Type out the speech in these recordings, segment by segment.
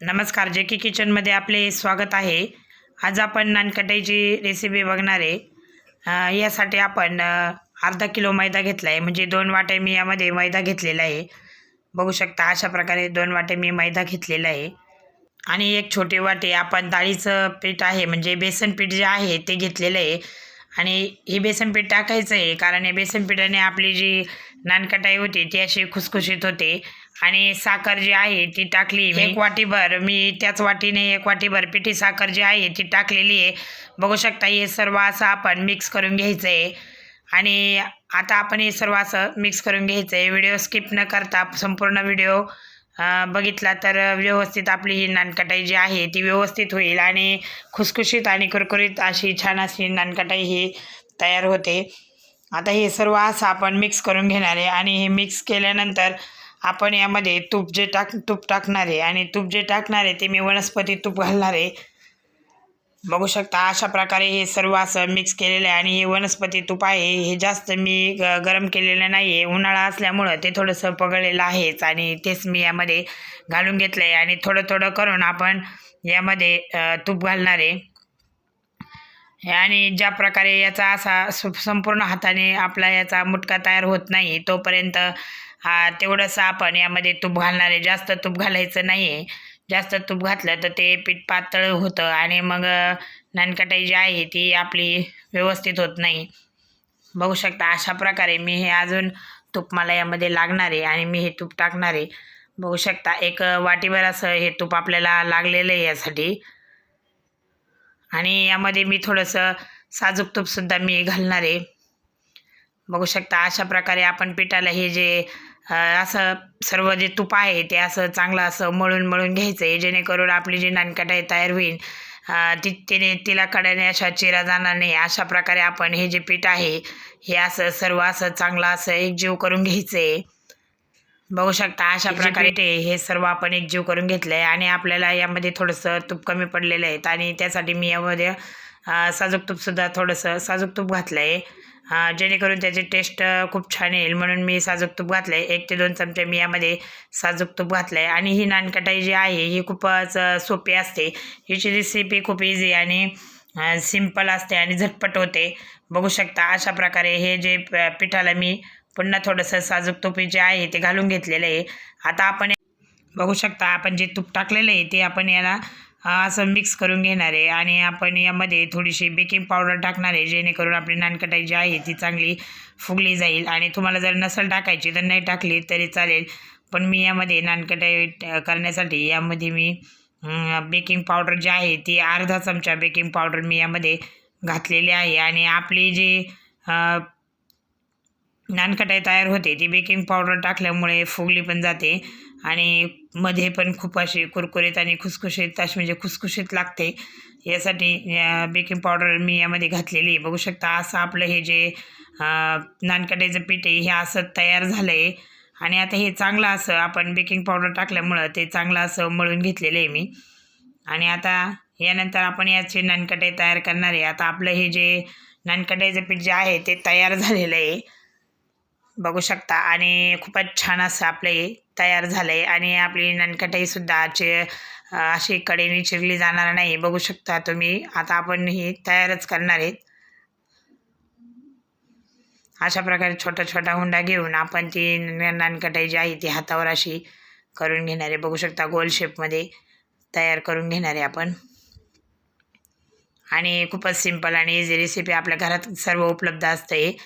नमस्कार जे की किचनमध्ये आपले स्वागत आहे. आज आपण नानकटाईची रेसिपी बघणार आहे. यासाठी आपण अर्धा किलो मैदा घेतला आहे म्हणजे दोन वाटे मी यामध्ये मैदा घेतलेला आहे. बघू शकता अशा प्रकारे दोन वाटे मी मैदा घेतलेला आहे. आणि एक छोटे वाटे आपण डाळीचं पीठ आहे म्हणजे बेसन पीठ जे आहे ते घेतलेलं आहे. आणि हे बेसन पीठ टाकायचं आहे कारण हे बेसन पिठाने आपली जी नानकटाई होती ती अशी खुसखुशीत होते. आणि साखर जी आहे ती टाकली मी. एक वाटीभर. मी त्याच वाटीने एक वाटीभर पिठी साखर जी आहे ती टाकलेली आहे. बघू शकता हे सर्व असं आपण मिक्स करून घ्यायचं आहे आणि आता आपण हे सर्व असं मिक्स करून घ्यायचं आहे व्हिडिओ स्किप न करता संपूर्ण व्हिडिओ बघितला तर व्यवस्थित आपली ही नानकटाई जी आहे ती व्यवस्थित होईल आणि खुसखुशीत आणि कुरकुरीत अशी छान अशी नानकटाई ही तयार होते. आता हे सर्व असं आपण मिक्स करून घेणार आहे आणि हे मिक्स केल्यानंतर आपण यामध्ये तूप जे टाक तूप टाकणार आहे आणि तूप जे टाकणार आहे ते मी वनस्पती तूप घालणार आहे. बघू शकता अशा प्रकारे हे सर्व असं मिक्स केलेलं आहे आणि हे वनस्पती तूप आहे. हे जास्त मी ग गरम केलेलं नाही आहे उन्हाळा असल्यामुळं ते थोडंसं पगळलेलं आहेच आणि तेच मी यामध्ये घालून घेतलं आहे आणि थोडं थोडं करून आपण यामध्ये तूप घालणार आहे. आणि ज्या प्रकारे याचा असा संपूर्ण हाताने आपला याचा मुटका तयार होत नाही तोपर्यंत हा तेवढंसं आपण यामध्ये तूप घालणार आहे. जास्त तूप घालायचं नाही आहे जास्त तूप घातलं तर ते पीठ पातळ होतं आणि मग नानकटाई जी आहे ती आपली व्यवस्थित होत नाही. बघू शकता अशा प्रकारे मी हे अजून तूप मला यामध्ये लागणार आहे आणि मी हे तूप टाकणार आहे. बघू शकता एक वाटीभर असं हे तूप आपल्याला लागलेलं आहे यासाठी. आणि यामध्ये मी थोडंसं साजूक तूपसुद्धा मी घालणार आहे. बघू शकता अशा प्रकारे आपण पिठाला हे जे असं सर्व जे तूप आहे ते असं चांगलं असं मळून मळून घ्यायचं आहे जेणेकरून आपली जी नानकटाई तयार होईल ती तिने तिला कड्याने अशा चिरा जाणार नाही. अशा प्रकारे आपण हे जे पीठ आहे हे असं सर्व असं चांगलं असं एकजीव करून घ्यायचं आहे बघू शकता अशा प्रकारे ते हे सर्व आपण एकजीव करून घेतलं आहे आणि आपल्याला यामध्ये थोडंसं तूप कमी पडलेलं आहे आणि त्यासाठी मी यामध्ये साजूक तूपसुद्धा थोडंसं साजूक तूप घातलं आहे जेणेकरून त्याची टेस्ट खूप छान येईल. म्हणून मी साजूक तूप घातलं आहे एक ते दोन चमचे मी यामध्ये साजूक तूप घातलं आहे आणि ही नानकटाई जी आहे ही खूपच सोपी असते. हिची रेसिपी खूप इझी आणि सिंपल असते आणि झटपट होते. बघू शकता अशा प्रकारे हे जे प- पिठाला मी पुन्हा थोडंसं साजूक तूप जे आहे ते घालून घेतलेलं आहे. आता आपण बघू शकता आपण जे तूप टाकलेलं आहे ते आपण याला असं मिक्स करून घेणार आहे. आणि आपण यामध्ये थोडीशी बेकिंग पावडर टाकणार आहे जेणेकरून आपली नानकटाई जी आहे ती चांगली फुगली जाईल. आणि तुम्हाला जर नसेल टाकायची तर नाही टाकली तरी चालेल. पण मी यामध्ये नानकटाई करण्यासाठी यामध्ये मी बेकिंग पावडर जी आहे ती अर्धा चमचा बेकिंग पावडर मी यामध्ये घातलेली आहे. आणि आपली जी नानकटाई तयार होते. ती बेकिंग पावडर टाकल्यामुळे फुगली पण जाते आणि मध्ये पण खूप अशी कुरकुरीत आणि खुसखुशीत अशी म्हणजे खुसखुशीत लागते. यासाठी बेकिंग पावडर मी यामध्ये घातलेली आहे. बघू शकता असं आपलं हे जे नानकटाईचं पीठ आहे हे असं तयार झालं आहे आणि आता हे चांगलं असं आपण बेकिंग पावडर टाकल्यामुळं ते चांगलं असं मळून घेतलेलं आहे मी. आणि आता यानंतर आपण याचे नानकटाई तयार करणार आहे. आता आपलं हे जे नानकटाईचं पीठ जे आहे ते तयार झालेलं आहे. बघू शकता. आणि खूपच छान असं आपलं हे तयार झालं आहे आणि आपली नानकटाईसुद्धा चे अशी कडेने चिरली जाणार नाही. बघू शकता तुम्ही. आता आपण ही तयारच करणार आहेत. अशा प्रकारे छोटा छोटा हुंडा घेऊन आपण ती न- नानकटाई जी आहे ती हातावर अशी करून घेणार आहे. बघू शकता गोल शेपमध्ये तयार करून घेणार आहे आपण. आणि खूपच सिंपल आणि इझी रेसिपी आपल्या घरात सर्व उपलब्ध असते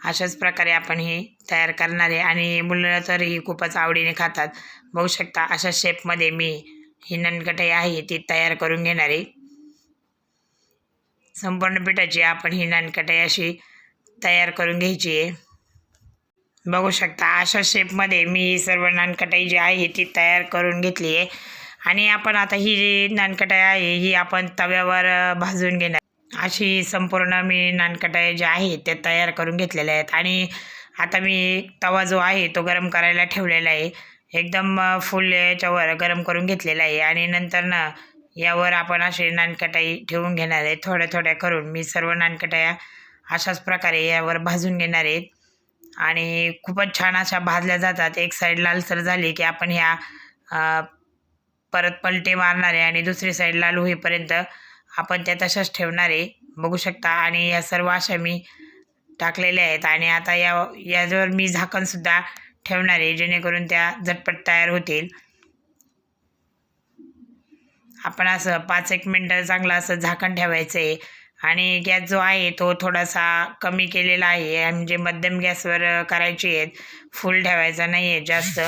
अशाच प्रकारे आपण हे तयार करणार आहे. आणि मुलं तर ही खूपच आवडीने खातात. बघू शकता अशा शेपमध्ये मी ही ननकटाई आहे ती तयार करून घेणार आहे. संपूर्ण पिठाची आपण ही नानकटाई अशी तयार करून घ्यायची आहे. बघू शकता अशा शेपमध्ये मी ही सर्व नानकटाई जी आहे ती तयार करून घेतली आहे. आणि आपण आता ही जी नानकटाई आहे ही आपण तव्यावर भाजून घेणार अशी संपूर्ण मी नानकटाई ज्या आहेत त्या तयार करून घेतलेल्या आहेत. आणि आता मी तवा जो आहे तो गरम करायला ठेवलेला आहे. एकदम फुल याच्यावर गरम करून घेतलेला आहे. आणि नंतर ना यावर आपण असे नानकटाई ठेवून घेणार आहे. थोड्या थोड्या करून मी सर्व नानकटाया अशाच प्रकारे यावर भाजून घेणार आहेत आणि खूपच छान अशा भाजल्या जातात. एक साईड लालसर झाली की आपण ह्या परत पलटे मारणार आहे. आणि दुसरी साईड लाल होईपर्यंत आपण त्या तशाच ठेवणार आहे बघू शकता. आणि या सर्व अशा मी टाकलेल्या आहेत. आणि आता या याच्यावर मी झाकणसुद्धा ठेवणार आहे जेणेकरून त्या झटपट तयार होतील. आपण असं पाच एक मिनटं चांगलं असं झाकण ठेवायचं आहे आणि गॅस जो आहे तो थोडासा कमी केलेला आहे. म्हणजे मध्यम गॅसवर करायची आहेत फुल ठेवायचा नाही आहे जास्त.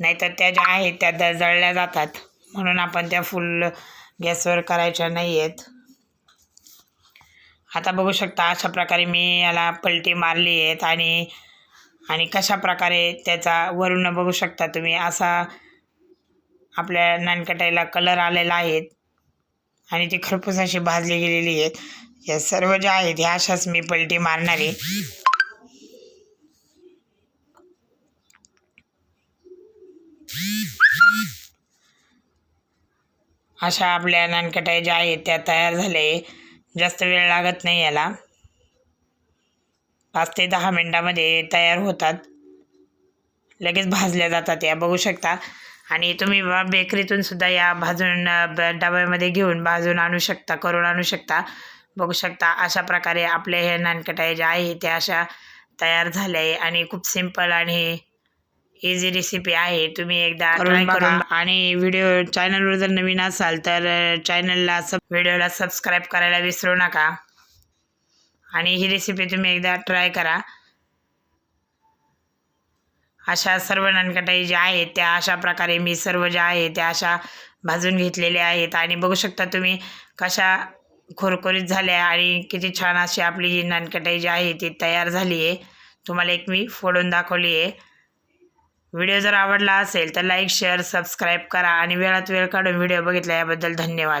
नाहीतर त्या ज्या आहेत त्या द जळल्या जातात. म्हणून आपण त्या फुल गॅसवर करायच्या नाही आहेत आता बघू शकता अशा प्रकारे मी याला पलटी मारली आहेत आणि आणि कशा प्रकारे त्याचा वरून बघू शकता तुम्ही असा आपल्या नानकटाईला कलर आलेला आहेत आणि ती खरपूस अशी भाजली गेलेली आहेत या सर्व ज्या आहेत ह्या अशाच मी पलटी मारणार आहे अशा आपल्या नानकटाई ज्या आहेत त्या तयार झाले. जास्त वेळ लागत नाही याला. पाच ते दहा मिनटामध्ये तयार होतात. लगेच भाजल्या जातात या बघू शकता. आणि तुम्ही बा- बेकरीतून सुद्धा या भाजून डब्यामध्ये घेऊन भाजून आणू शकता करून आणू शकता. बघू शकता अशा प्रकारे आपले हे नानकटाई ज्या आहे त्या अशा तयार झाल्या आहे आणि खूप सिंपल आणि इझी रेसिपी आहे. तुम्ही एकदा ट्राय करून आणि व्हिडिओ चॅनलवर जर नवीन असाल तर चॅनलला सब व्हिडिओला सबस्क्राईब करायला विसरू नका. आणि ही रेसिपी तुम्ही एकदा ट्राय करा. अशा सर्व नानकटाई ज्या आहेत त्या अशा प्रकारे मी सर्व ज्या आहेत त्या अशा भाजून घेतलेल्या आहेत. आणि बघू शकता तुम्ही कशा खुरखुरीत झाल्या आणि किती छान अशी आपली ही नानकटाई जी आहे ती तयार झाली आहे. तुम्हाला एक मी फोडून दाखवली आहे. व्हिडिओ जर आवडला असेल तर लाईक शेअर सबस्क्राईब करा आणि वेळात वेळ काढून व्हिडिओ बघितला याबद्दल धन्यवाद.